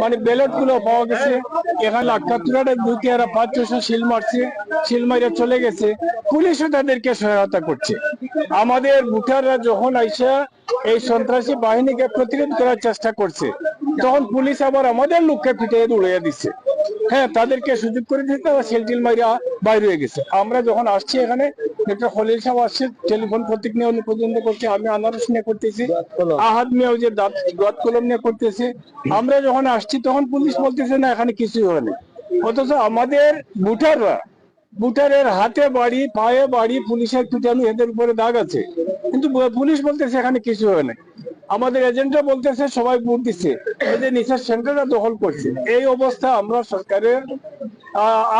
মানে ব্যালটগুলো পাওয়া গেছে। এখানে লাক্ষাতুরাটা ঢুকে এরা পাঁচ ছশো শিল মারছে, শিল মাইরে চলে গেছে। পুলিশও তাদেরকে সহায়তা করছে। আমাদের ভোটাররা যখন আইসা এই সন্ত্রাসী বাহিনীকে প্রতিরোধ করার চেষ্টা করছে, তখন পুলিশ আবার আমাদের লোককে পিটিয়ে উড়িয়ে দিচ্ছে হ্যাঁ তাদেরকে সুযোগ করে দিতে তারা সেলটিল মাইরা বাইরে হয়ে গেছে। আমরা যখন আসছি এখানে একটা খলিল সাহেব আসছে টেলিফোন প্রতীক নিয়ে উনি করছে, আমি আনারস নিয়ে করতেছি, আহাদ মিয়াও যে দাঁত কলম নিয়ে করতেছে, আমরা যখন আসছি তখন পুলিশ বলতেছে, না, এখানে কিছুই হয়নি। অথচ আমাদের ভোটাররা ভোটারের হাতে বাড়ি, পায়ে বাড়ি, পুলিশের পিটানো এদের উপরে দাগ আছে। কিন্তু পুলিশ বলতেছে, এখানে কিছু হয় না আমাদের এজেন্টরা বলতেছে, সবাই ভোট দিচ্ছে। এই যে নিচার সেন্টারটা দখল করছে। এই অবস্থা আমরা সরকারের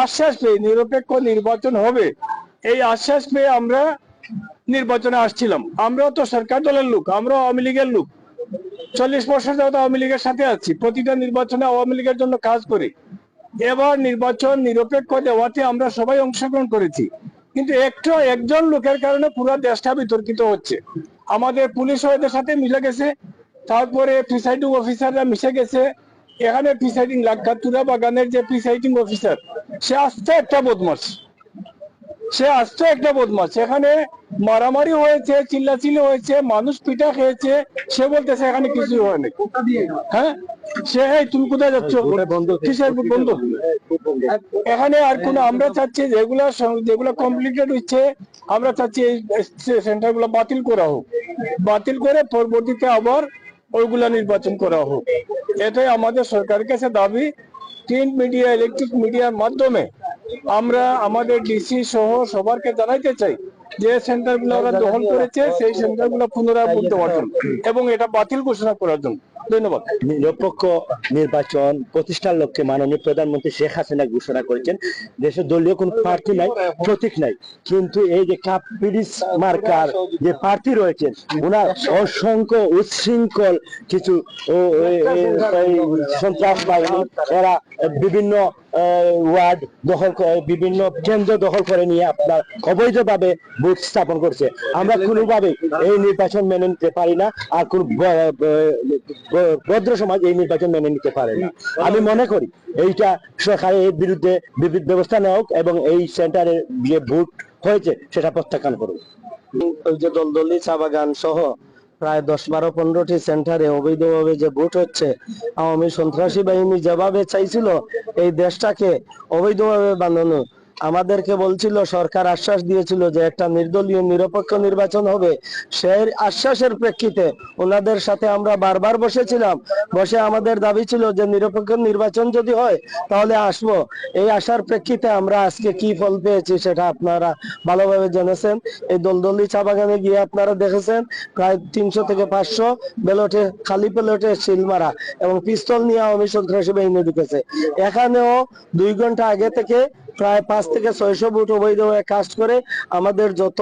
আশ্বাস পেয়ে নিরপেক্ষ নির্বাচন হবে। এই আশ্বাস পেয়ে আমরা নির্বাচনে আসছিলাম। আমরাও তো সরকার দলের লোক, আমরাও আওয়ামী লীগের লোক। চল্লিশ বছর যাবত আওয়ামী লীগের সাথে আছি, প্রতিটা নির্বাচনে আওয়ামী লীগের জন্য কাজ করি। এবার নির্বাচন নিরপেক্ষ দেওয়াতে আমরা সবাই অংশগ্রহণ করেছি। কিন্তু একটা একজন লোকের কারণে পুরো দেশটা বিতর্কিত হচ্ছে। আমাদের পুলিশ এদের সাথে মিলে গেছে, তারপরে প্রিসাইডিং অফিসাররা মিশে গেছে। এখানে প্রিসাইডিং লাক্ষাতুরা বাগানের যে প্রিসাইডিং অফিসার সে আসছে একটা বদমাস। সে আসছে একটা বদমাস এখানে মারামারি হয়েছে চিল্লাচিল্লি হয়েছে মানুষ পিঠা খেয়েছে সে বলতেছে এখানে কিছু হয়নি হ্যাঁ? সে হ্যাঁ তুমি কোথায় যাচ্ছ? কিসের বন্ধ? এখানে আর কোন আমরা চাচ্ছি যেগুলা যেগুলা কমপ্লিটেড হচ্ছে আমরা চাচ্ছি এই সেন্টারগুলো বাতিল করা হোক। বাতিল করে পরবর্তীতে আবার ওইগুলা নির্বাচন করা হোক। এটাই আমাদের সরকারের কাছে দাবি। প্রিন্ট মিডিয়া ইলেকট্রিক মিডিয়ার মাধ্যমে আমরা আমাদের ডিসি সহ সবারকে জানাইতে চাই যে সেন্টারগুলো ওরা দখল করেছে, সেই সেন্টারগুলো পুনরায় বলতে পারবেন এবং এটা বাতিল ঘোষণা করার জন্য। ধন্যবাদ। নিরপেক্ষ নির্বাচন প্রতিষ্ঠার লক্ষ্যে মাননীয় প্রধানমন্ত্রী শেখ হাসিনা ঘোষণা করেছেন, দেশের দলীয় কোন প্রার্থী নাই, প্রতীক নাই। কিন্তু এই যে কাপ পিডিস মার্কার যে প্রার্থী রয়েছেন, ওনার অসংখ্য উচ্ছৃঙ্খল কিছু সন্ত্রাস বাহিনী এরা বিভিন্ন ওয়ার্ড দখল বিভিন্ন কেন্দ্র দখল করে নিয়ে আপনার অবৈধভাবে বুথ স্থাপন করছে। আমরা কোনোভাবে এই নির্বাচন মেনে নিতে পারি না, আর কোন ভদ্র সমাজ এই নির্বাচন মেনে নিতে পারে না। আমি মনে করি এইটা সরকার এর বিরুদ্ধে বিবিধ ব্যবস্থা নেওয়া এবং এই সেন্টারে যে ভোট হয়েছে সেটা প্রত্যাখ্যান করুক যে দলদলি চা বাগান সহ প্রায় দশ বারো পনেরোটি সেন্টারে অবৈধভাবে যে ভোট হচ্ছে, আওয়ামী সন্ত্রাসী বাহিনী যেভাবে চাইছিল এই দেশটাকে অবৈধভাবে বানানো আমাদেরকে বলছিল, সরকার আশ্বাস দিয়েছিল যে একটা নির্দলীয় নিরপেক্ষ নির্বাচন হবে। সেই আশ্বাসের প্রেক্ষিতে ওনাদের সাথে আমরা বারবার বসেছিলাম। বসে আমাদের দাবি ছিল যে, নিরপেক্ষ নির্বাচন যদি হয়, তাহলে আসব। এই আশার প্রেক্ষিতে আমরা আজকে কি ফল পেয়েছি সেটা আপনারা ভালোভাবে জেনেছেন। এই দলদলি চা বাগানে গিয়ে আপনারা দেখেছেন, প্রায় তিনশো থেকে পাঁচশো বেলটে খালি প্লেটে সিল মারা এবং পিস্তল নিয়ে আওয়ামী সন্ত্রাসী বাহিনী ঢুকেছে। এখানেও দুই ঘণ্টা আগে থেকে প্রায় পাঁচ থেকে ছয়শো বুট অবৈধভাবে কাজ করে। আমাদের যত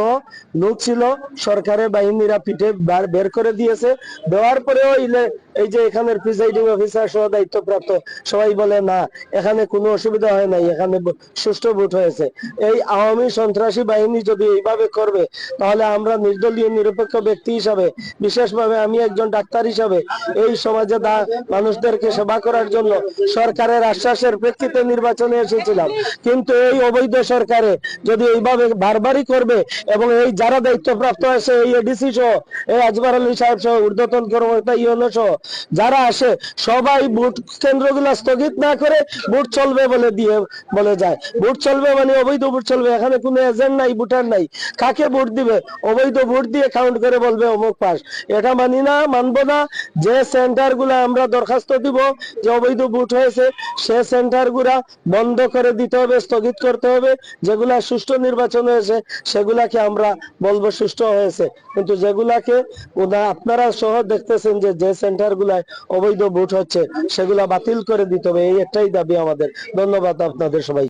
লোক ছিল সরকারের বাহিনীরা পিঠে বের করে দিয়েছে। দেওয়ার পরেও ইলে- এই যে এখানের প্রিসাইডিং অফিসার সহ দায়িত্বপ্রাপ্ত সবাই বলে, না, এখানে কোনো অসুবিধা হয় নাই, এখানে সুষ্ঠু ভোট হয়েছে। এই আওয়ামী সন্ত্রাসী বাহিনী যদি এইভাবে করবে, তাহলে আমরা নির্দলীয় নিরপেক্ষ ব্যক্তি হিসাবে, বিশেষভাবে আমি একজন ডাক্তার হিসাবে, এই সমাজে দা- মানুষদেরকে সেবা করার জন্য সরকারের আশ্বাসের প্রেক্ষিতে নির্বাচনে এসেছিলাম। কিন্তু এই অবৈধ সরকারে যদি এইভাবে বারবারই করবে এবং এই যারা দায়িত্বপ্রাপ্ত আছে, এই এডিসি সহ, এই আজবার আলী সাহেব সহ, ঊর্ধ্বতন কর্মকর্তা ইউনো সহ, যারা আসে, সবাই ভোট কেন্দ্রগুলো স্থগিত না করে ভোট চলবে বলে দিয়ে, বলে যায়। ভোট চলবে মানে অবৈধ ভোট চলবে, এখানে কোনো এজেন্ট নাই, ভোটার নাই। কাকে ভোট দিবে? অবৈধ ভোট দিয়ে কাউন্ট করে বলবে অমুক পাস। এটা মানি না, মানবো না। যে সেন্টারগুলা আমরা দরখাস্ত দিব, যে অবৈধ ভোট হয়েছে, সে সেন্টারগুলা বন্ধ করে দিতে হবে স্থগিত করতে হবে। যেগুলা সুষ্ঠু নির্বাচন হয়েছে, সেগুলাকে আমরা বলব সুষ্ঠু হয়েছে। কিন্তু যেগুলাকে আপনারা সহ দেখতেছেন যে যে সেন্টার অবৈধ ভোট হচ্ছে, সেগুলা বাতিল করে দিতে হবে। এই একটাই দাবি আমাদের। ধন্যবাদ আপনাদের সবাই